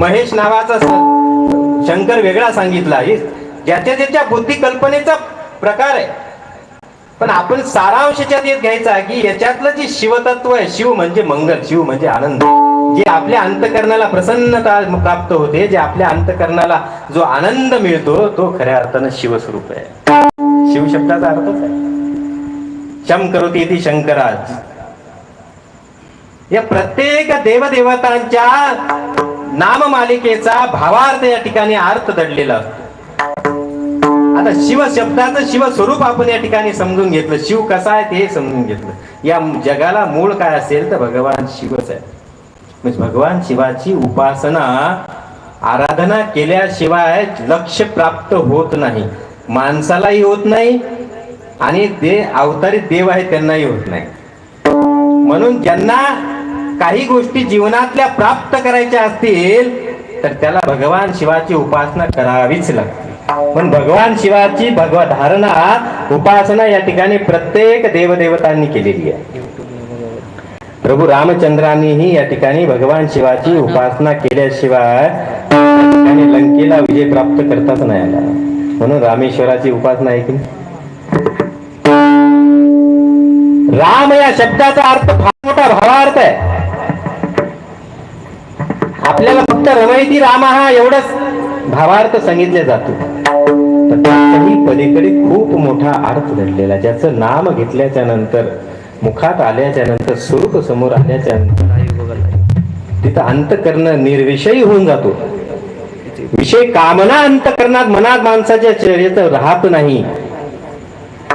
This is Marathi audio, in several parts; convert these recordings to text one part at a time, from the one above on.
महेश नावाचा शंकर वेगळा सांगितला. हे ज्याच्या ज्याच्या बुद्धी कल्पनेचा प्रकार आहे. पण आपण सारांश याच्यात येत घ्यायचा की याच्यातलं जे शिवतत्व आहे शिव म्हणजे मंगल शिव म्हणजे आनंद. जे आपल्या अंतकरणाला प्रसन्नता प्राप्त होते जे आपल्या अंतकरणाला जो आनंद मिळतो तो खऱ्या अर्थानं शिवस्वरूप आहे. शिव शब्दाचा अर्थच आहे. शम करोती ती शंकराज या प्रत्येक देवदेवतांच्या नाममालिकेचा भावार्थ या ठिकाणी अर्थ दडलेला असतो. आता शिव शब्दाचं शिव स्वरूप आपण या ठिकाणी समजून घेतलं. शिव कसा आहे ते समजून घेतलं. या जगाला मूळ काय असेल तर भगवान शिवच आहे. म्हणजे भगवान शिवाची उपासना आराधना केल्याशिवाय लक्ष प्राप्त होत नाही. माणसालाही होत नाही आणि ते अवतारित देव आहे त्यांनाही होत नाही. म्हणून ज्यांना काही गोष्टी जीवनातल्या प्राप्त करायच्या असतील तर त्याला भगवान शिवाची उपासना करावीच लागते. पण भगवान शिवाची भगव धारणा उपासना या ठिकाणी प्रत्येक देवदेवतांनी केलेली आहे. प्रभू रामचंद्रांनीही या ठिकाणी भगवान शिवाची उपासना केल्याशिवाय लंकेला विजय प्राप्त करताच नाही आला. म्हणून रामेश्वराची उपासना आहे की राम या शब्दाचा अर्थ फक्त रामा हा एवढंच भावार्थ सांगितले जातो. पण त्याच्याही पलीकडे खूप मोठा अर्थ घडलेला ज्याचं नाम घेतल्याच्या नंतर मुखात आल्याच्यानंतर स्वरूप समोर आल्याच्यानंतर तिथं अंतकरण निर्विषयी होऊन जातो. विषय कामना अंतकरणात मनात माणसाच्या चर्येत राहत नाही.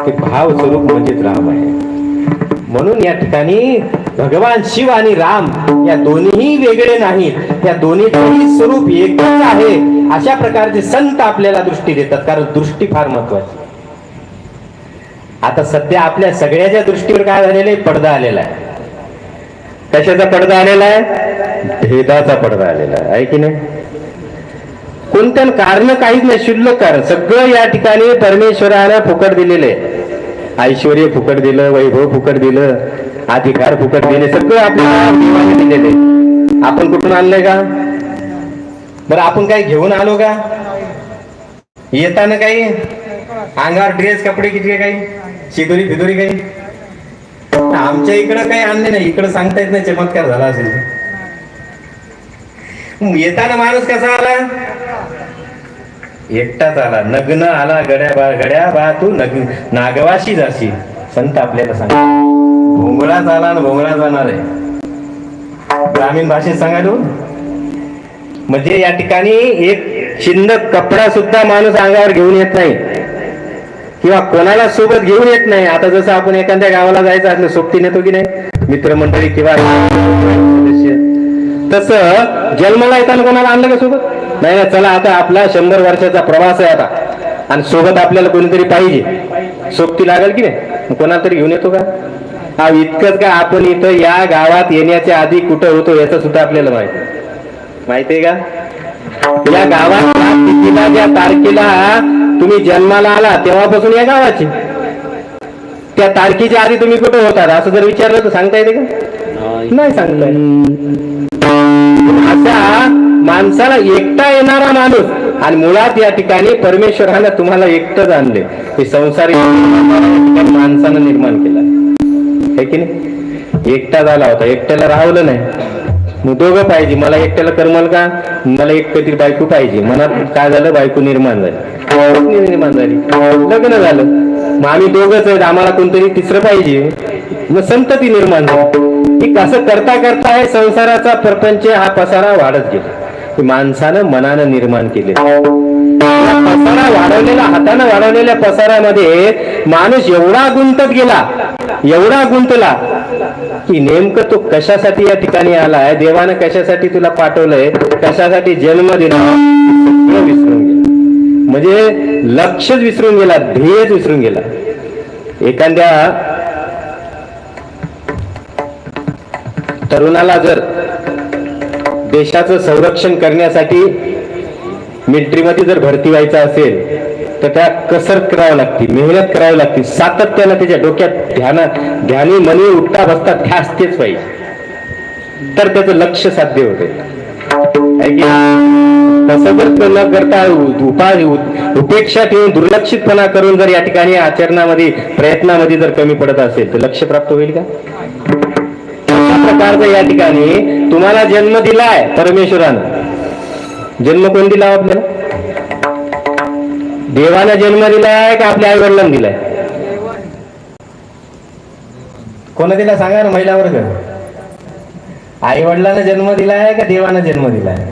ते भाव स्वरूप म्हणजेच राम आहे. म्हणून या ठिकाणी भगवान शिव आणि राम या दोन्हीही वेगळे नाहीत. या दोन्हीचंही स्वरूप एकच आहे. अशा प्रकारचे संत आपल्याला दृष्टी देतात कारण दृष्टी फार महत्वाची आता सध्या आपल्या सगळ्याच्या दृष्टीवर काय झालेलं आहे? पडदा आलेला आहे. कशाचा पडदा आलेला आहे? भेदाचा पडदा आलेला आहे. आहे की नाही? कोणत्या कारण काहीच नाही शुल्लक कारण. सगळं या ठिकाणी परमेश्वरानं फुकट दिलेलं आहे. ऐश्वर फुकट दिलं वैभव फुकट दिलं अधिकार फुकट दिले सगळं आपल्याला देवाने दिलेले. आपण कुठून आणलंय का? बरं आपण काही घेऊन आलो का? येताना काही? अंगावर ड्रेस कपडे किती काही? शिदोरी फिदोरी काही? आमच्या इकडं काही आणले नाही. इकडं सांगता येत नाही चमत्कार झाला असेल. येताना माणूस कसा आला? एकटाच आला. नग्न आला गड्या बा गड्या बा तू नग नागवाशी जाशी संत आपल्याला सांग भोंगळाच आला आणि भोंगळा जाणार आहे. ग्रामीण भाषेत सांगायलो म्हणजे या ठिकाणी एक शिंदक कपडा सुद्धा माणूस अंगावर घेऊन येत नाही. किंवा कोणाला सोबत घेऊन येत नाही. आता जसं आपण एखाद्या गावाला जायचं असलं सोबती नेतो की नाही? मित्रमंडळी किंवा तस जन्माला येताना कोणाला आणलं का सोबत? नाही ना चला आता आपला शंभर वर्षाचा प्रवास आहे आता. आणि सोबत आपल्याला कोणीतरी पाहिजे. सोबती लागेल की नाही? कोणाला तरी घेऊन येतो का? हा इतकंच का आपण इथं या गावात येण्याच्या आधी कुठं होतो याचं सुद्धा आपल्याला माहिती माहितीये का? या गावात या ज्या तारखेला तुम्ही जन्माला आला तेव्हापासून या गावाची. त्या तारखेच्या आधी तुम्ही कुठं होतात असं जर विचारलं तर सांगता येते का? नाही सांगता असा माणसाला एकटा येणारा माणूस आणि मुळात या ठिकाणी परमेश्वरानं तुम्हाला एकटंच आणले हे संसारिक माणसानं निर्माण केला. हे की नाही? एकटा झाला होता. एकट्याला राहवलं नाही. मग दोघं पाहिजे. मला एकट्याला करमल का? मला एक कधी बायको पाहिजे. मनात काय झालं? बायको निर्माण झाली. निर्माण झाली. लग्न झालं. मग आम्ही दोघंच आहेत आम्हाला कोणतरी तिसरं पाहिजे. मग संतती निर्माण झाली. असं कसं करता करता हे संसाराचा प्रपंच हा पसारा वाढत गेला. माणसानं मनानं निर्माण केले पसारा वाढवलेला हातानं वाढवलेल्या पसारामध्ये माणूस एवढा गुंतत गेला एवढा गुंतला की नेमकं तो कशासाठी या ठिकाणी आलाय देवानं कशासाठी तुला पाठवलंय कशासाठी जन्म दिला विसरून गेला. म्हणजे लक्षच विसरून गेला ध्येयच विसरून गेला. एखाद्या तरुणाला जर देशाचं संरक्षण करण्यासाठी मिलिटरीमध्ये जर भरती व्हायचं असेल तर त्या कसरत करावी लागते मेहनत करावी लागते. सातत्यानं त्याच्या डोक्यात ध्यान ध्यानी मनी उठता बसता ध्यास तेच पाहिजे. तर त्याचं लक्ष साध्य होते. तसं जर न करता उपाय उपेक्षा ठेवून दुर्लक्षितपणा करून जर या ठिकाणी आचरणामध्ये प्रयत्नामध्ये जर कमी पडत असेल तर लक्ष प्राप्त होईल का? अशा प्रकारचं या ठिकाणी तुम्हाला जन्म दिलाय परमेश्वरानं. जन्म कोण दिला आपल्याला? देवानं जन्म दिलाय का आपल्या आईवडिलांना दिलाय? कोण दिला? सांगा ना महिला वर्ग आई वडिलांना जन्म दिलाय का देवानं जन्म दिलाय